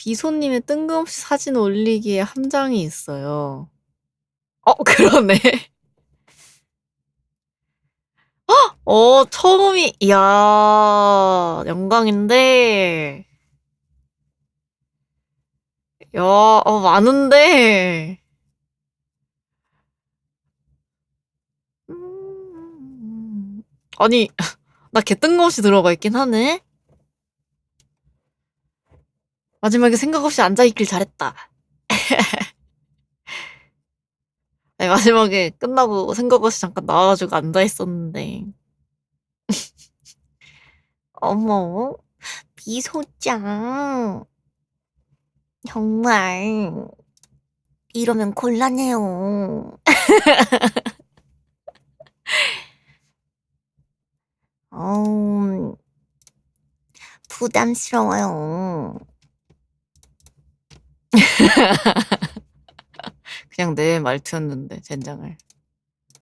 비소님의 뜬금없이 사진 올리기에 함장이 있어요. 어, 그러네. 헉! 어, 처음이, 이야, 영광인데. 야, 어, 많은데. 음, 아니, 나 개 뜬금없이 들어가 있긴 하네. 마지막에 생각 없이 앉아있길 잘했다. 아니, 마지막에 끝나고 생각 없이 잠깐 나와가지고 앉아있었는데. 어머, 비소장. 정말. 이러면 곤란해요. 어, 부담스러워요. 그냥 내 말투였는데, 젠장을.